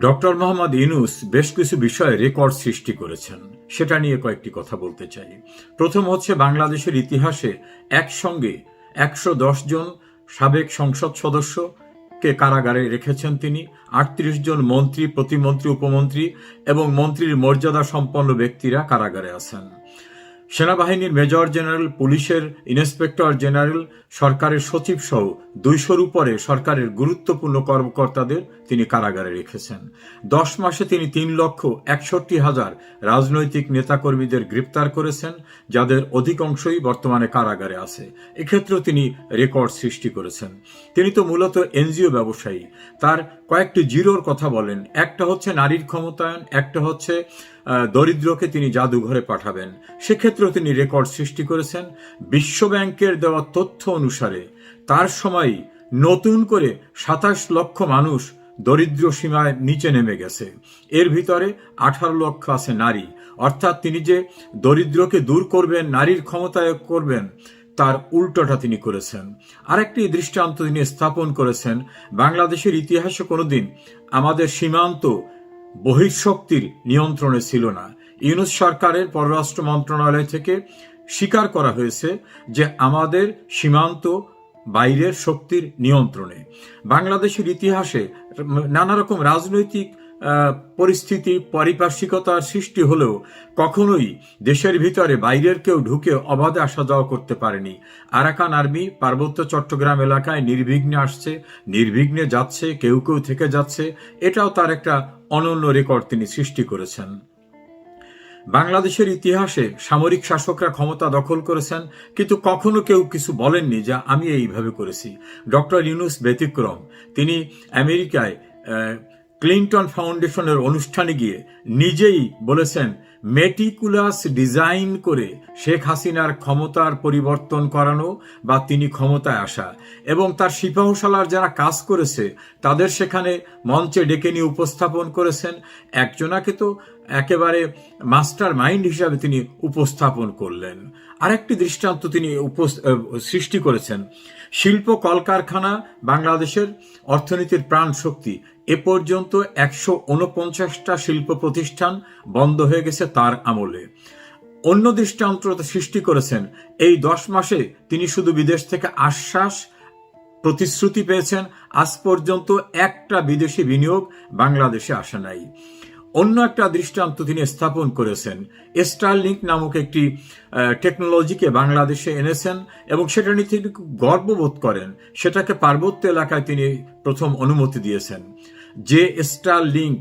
Doctor Mohammad Yunus বেশ কিছু বিষয়ে রেকর্ড সৃষ্টি করেছেন। সেটা নিয়ে কয়েকটি কথা বলতে চাই। প্রথম হচ্ছে, বাংলাদেশের ইতিহাসে একসঙ্গে একশো দশ জন সাবেক সংসদ সদস্য কে কারাগারে রেখেছেন তিনি, আটত্রিশ জন মন্ত্রী, প্রতিমন্ত্রী, উপমন্ত্রী এবং মন্ত্রীর মর্যাদা সম্পন্ন ব্যক্তিরা কারাগারে আছেন। সেনাবাহিনীর মেজর জেনারেল, পুলিশের ইন্সপেক্টর জেনারেল, সরকারের সচিব সহ দুইশোর উপরে সরকারের গুরুত্বপূর্ণ কর্মকর্তাদের তিনি কারাগারে রেখেছেন। দশ মাসে তিনি তিন লক্ষ একষট্টি হাজার রাজনৈতিক নেতাকর্মীদের গ্রেপ্তার করেছেন, যাদের অধিকাংশই বর্তমানে কারাগারে আছে। এক্ষেত্রেও তিনি রেকর্ড সৃষ্টি করেছেন। তিনি তো মূলত এনজিও ব্যবসায়ী। তার কয়েকটি জিরোর কথা বলেন। একটা হচ্ছে নারীর ক্ষমতায়ন, একটা হচ্ছে দরিদ্রকে তিনি জাদুঘরে পাঠাবেন। সেক্ষেত্রেও তিনি রেকর্ড সৃষ্টি করেছেন। বিশ্বব্যাংকের দেওয়া তথ্য অনুসারে তার সময় নতুন করে সাতাশ লক্ষ মানুষ দরিদ্র সীমায় নিচে নেমে গেছে। এর ভিতরে আঠারো লক্ষ আছে নারী। অর্থাৎ তিনি যে দরিদ্রকে দূর করবেন, নারীর ক্ষমতায় করবেন, তার উল্টোটা তিনি করেছেন। আরেকটি দৃষ্টান্ত তিনি স্থাপন করেছেন। বাংলাদেশের ইতিহাসে কোনোদিন আমাদের সীমান্ত বহিঃশক্তির নিয়ন্ত্রণে ছিল না। ইউনুস সরকারের পররাষ্ট্র মন্ত্রণালয় থেকে স্বীকার করা হয়েছে যে আমাদের সীমান্ত বাইরের শক্তির নিয়ন্ত্রণে। বাংলাদেশের ইতিহাসে নানা রকম রাজনৈতিক পরিস্থিতি পারিপার্শ্বিকতার সৃষ্টি হলেও কখনোই দেশের ভিতরে বাইরের কেউ ঢুকে অবাধে আসা যাওয়া করতে পারেনি। আরাকান আর্মি পার্বত্য চট্টগ্রাম এলাকায় নির্বিঘ্নে আসছে, নির্বিঘ্নে যাচ্ছে, কেউ কেউ থেকে যাচ্ছে। এটাও তার একটা অনন্য রেকর্ড তিনি সৃষ্টি করেছেন। বাংলাদেশের ইতিহাসে সামরিক শাসকরা ক্ষমতা দখল করেছেন, কিন্তু কখনো কেউ কিছু বলেননি যে আমি এইভাবে করেছি। ডক্টর ইউনুস ব্যতিক্রম। তিনি আমেরিকায় ক্লিন্টন ফাউন্ডেশনের অনুষ্ঠানে গিয়ে নিজেই বলেছেন, মেটিকুলাস ডিজাইন করে শেখ হাসিনার ক্ষমতার পরিবর্তন করানো বা তিনি ক্ষমতায় আসা এবং তার সিপাহশালার যারা কাজ করেছে, তাদের সেখানে মঞ্চে ডেকে নিয়ে উপস্থাপন করেছেন। একজনাকে তো একেবারে মাস্টার মাইন্ড হিসাবে তিনি উপস্থাপন করলেন। আরেকটি দৃষ্টান্ত তিনি সৃষ্টি করেছেন। শিল্প কলকারখানা, বাংলাদেশের অর্থনীতির প্রাণ শক্তি এ পর্যন্ত একশো উনপঞ্চাশটা শিল্প প্রতিষ্ঠান বন্ধ হয়ে গেছে তার আমলে। অন্য দৃষ্টান্ত সৃষ্টি করেছেন। এই দশ মাসে তিনি শুধু বিদেশ থেকে আশ্বাস প্রতিশ্রুতি পেয়েছেন। আজ পর্যন্ত একটা বিদেশি বিনিয়োগ বাংলাদেশে আসে নাই। অন্য একটা দৃষ্টান্ত তিনি স্থাপন করেছেন। স্টারলিংক নামক একটি টেকনোলজিকে বাংলাদেশে এনেছেন এবং সেটা নিয়ে তিনি গর্ববোধ করেন। সেটাকে পার্বত্য এলাকায় তিনি প্রথম অনুমতি দিয়েছেন। যে স্টারলিংক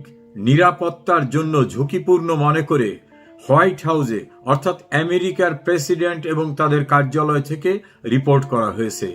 নিরাপত্তার জন্য ঝুঁকিপূর্ণ মনে করে হোয়াইট হাউসে, অর্থাৎ আমেরিকার প্রেসিডেন্ট এবং তাদের কার্যালয় থেকে রিপোর্ট করা হয়েছে।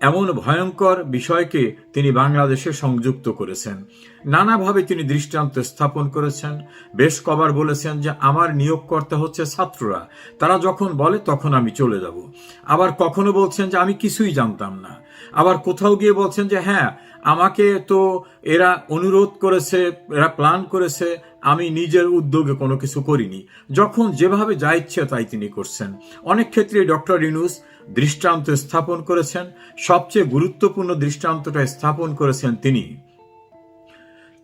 এমন ভয়ঙ্কর বিষয়কে তিনি বাংলাদেশে সংযুক্ত করেছেন। নানাভাবে তিনি দৃষ্টান্ত স্থাপন করেছেন। বেশ কবার বলেছেন যে, আমার নিয়োগকর্তা হচ্ছে ছাত্ররা। তারা যখন বলে তখন আমি চলে যাব। আবার কখনো বলছেন যে, আমি কিছুই জানতাম না। আবার কোথাও গিয়ে বলছেন যে হ্যাঁ আমাকে তো এরা অনুরোধ করেছে, এরা প্ল্যান করেছে আমি নিজের উদ্যোগে কোনো কিছু করিনি। যখন যেভাবে যা ইচ্ছে তাই তিনি করছেন। অনেক ক্ষেত্রে ডক্টর ইনুস দৃষ্টান্ত স্থাপন করেছেন। সবচেয়ে গুরুত্বপূর্ণ দৃষ্টান্তটা স্থাপন করেছেন তিনি।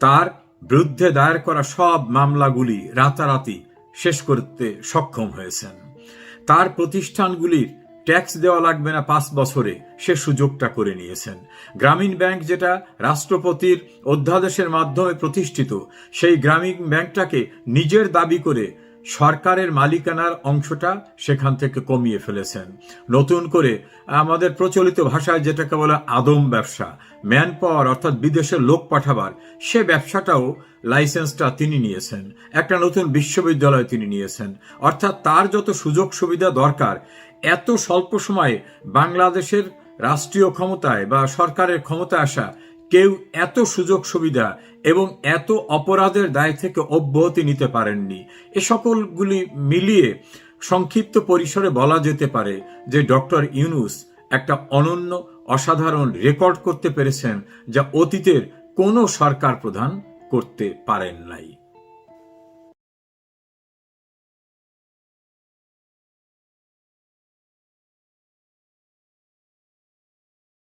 তার বিরুদ্ধে দায়ের করা সব মামলাগুলি রাতারাতি শেষ করতে সক্ষম হয়েছেন। তার প্রতিষ্ঠানগুলির ট্যাক্স দেওয়া লাগবে না পাঁচ বছরে, সে সুযোগটা করে নিয়েছেন। গ্রামীণ ব্যাংক যেটা রাষ্ট্রপতির অধ্যাদেশের মাধ্যমে প্রতিষ্ঠিত, সেই গ্রামীণ ব্যাংকটাকে নিজের দাবি করে সরকারের মালিকানার অংশটা সেখান থেকে কমিয়ে ফেলেছেন। নতুন করে আমাদের প্রচলিত ভাষায় যেটাকে বলে আদম ব্যবসা ম্যান পাওয়ার অর্থাৎ বিদেশের লোক পাঠাবার, সে ব্যবসাটাও লাইসেন্সটা তিনি নিয়েছেন, একটা নতুন বিশ্ববিদ্যালয় তিনি নিয়েছেন। অর্থাৎ তার যত সুযোগ সুবিধা দরকার, এত স্বল্প সময়ে বাংলাদেশের রাষ্ট্রীয় ক্ষমতায় বা সরকারের ক্ষমতায় আসা কেউ এত সুযোগ সুবিধা এবং এত অপরাধের দায় থেকে অব্যাহতি নিতে পারেননি। এ সকলগুলি মিলিয়ে সংক্ষিপ্ত পরিসরে বলা যেতে পারে যে ডক্টর ইউনুস একটা অনন্য, অসাধারণ রেকর্ড করতে পেরেছেন যা অতীতের কোনো সরকার প্রধান করতে পারেন নাই।